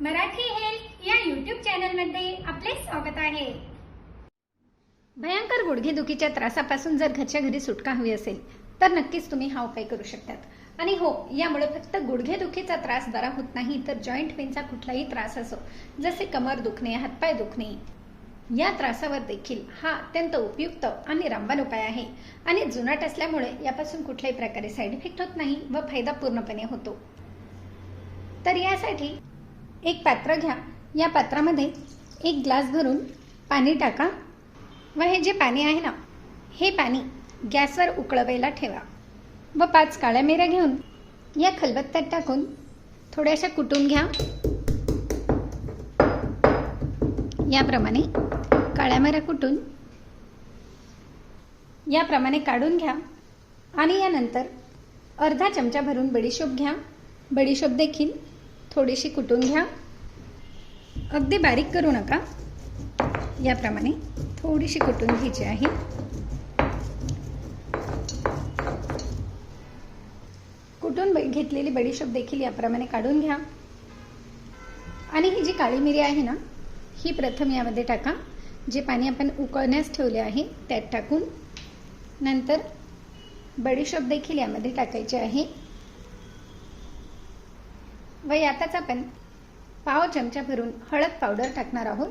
Marathi health या YouTube चॅनलमध्ये आपले स्वागत आहे. भयंकर गुडघेदुखीच्या त्रासापासून जर घरच्या घरी सुटका हवी असेल तर नक्कीच तुम्ही हा उपाय करू शकतात. आणि हो यामुळे फक्त गुडघेदुखीचा त्रास बरा होत नाही तर जॉईंट पेनचा कुठलाही त्रास असो जसे कमर दुखणे हातपाय दुखणे या त्रासावर देखील हा अत्यंत उपयुक्त आणि रामबाण उपाय आहे. आणि जुनाट असल्यामुळे यापासून कुठल्याही प्रकारे साईड इफेक्ट होत नाही व फायदा पूर्णपणे होतो. तर यासाठी एक पात्र घ्या. या पात्रामध्ये एक ग्लास भरून पाणी टाका व हे जे पाणी आहे ना हे पाणी गॅसवर उकळवायला ठेवा व पाच काळ्या मिऱ्या घेऊन या खलबत्त्यात टाकून थोड्याशा कुटून घ्या. याप्रमाणे काळ्या मिऱ्या कुटून याप्रमाणे काढून घ्या आणि यानंतर अर्धा चमचा भरून बडीशोप घ्या. बडीशोप देखील थोडीशी कुटून घ्या. अगदी बारीक करू नका. याप्रमाणे थोडीशी कुटून घ्यायची आहे. कुटून घेतलेली बडीशोप देखील याप्रमाणे काढून घ्या. आणि ही जी काळी मिरी आहे ना ही प्रथम यामध्ये टाका. जे पाणी आपण उकळण्यास ठेवले आहे त्यात टाकून नंतर बडीशोप देखील यामध्ये टाकायचे आहे. व यातच आपण पाव चमचा भरून हळद पावडर टाकणार आहोत.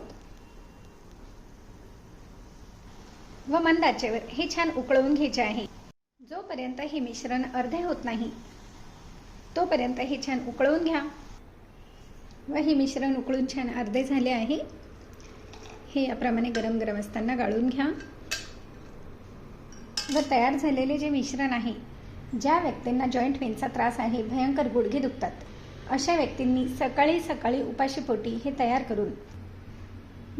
व मंद आचेवर हे छान उकळवून घ्यायचे आहे. जोपर्यंत हे मिश्रण अर्धे होत नाही तोपर्यंत हे छान उकळवून घ्या. व हे मिश्रण उकळून छान अर्धे झाले आहे. हे याप्रमाणे गरम गरम असताना गाळून घ्या. व तयार झालेले जे मिश्रण आहे ज्या व्यक्तींना जॉईंट पेनचा त्रास आहे भयंकर गुडघे दुखतात. अशा व्यक्तींनी सकाळी सकाळी उपाशीपोटी हे तयार करून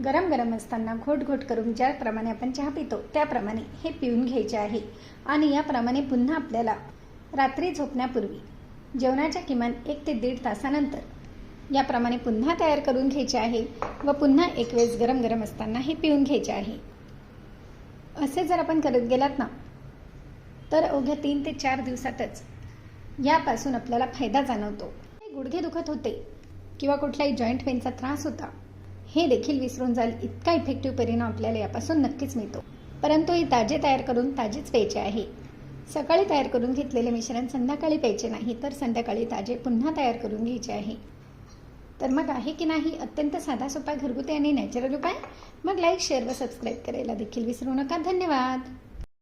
गरम गरम असताना घोट घोट करून ज्याप्रमाणे आपण चहा पितो त्याप्रमाणे हे पिऊन घ्यायचे आहे. आणि याप्रमाणे पुन्हा आपल्याला रात्री झोपण्यापूर्वी जेवणाच्या किमान एक ते दीड तासानंतर याप्रमाणे पुन्हा तयार करून घ्यायचे आहे व पुन्हा एक वेळेस गरम गरम असताना हे पिऊन घ्यायचे आहे. असे जर आपण करत गेलात ना तर अवघ्या तीन ते चार दिवसातच यापासून आपल्याला फायदा जाणवतो. गुडघे दुखत होते किंवा कुठलाही जॉईंट पेनचा त्रास होता हे देखील विसरून जाईल इतका इफेक्टिव्ह परिणाम आपल्याला यापासून नक्कीच मिळतो. परंतु हे ताजे तयार करून ताजेच प्यायचे आहे. सकाळी तयार करून घेतलेले मिश्रण संध्याकाळी प्यायचे नाही तर संध्याकाळी ताजे पुन्हा तयार करून घ्यायचे आहे. तर मग आहे की नाही? अत्यंत साधा सोपा घरगुती आणि नॅचरल उपाय? मग लाईक शेअर व सबस्क्राईब करायला देखील विसरू नका. धन्यवाद!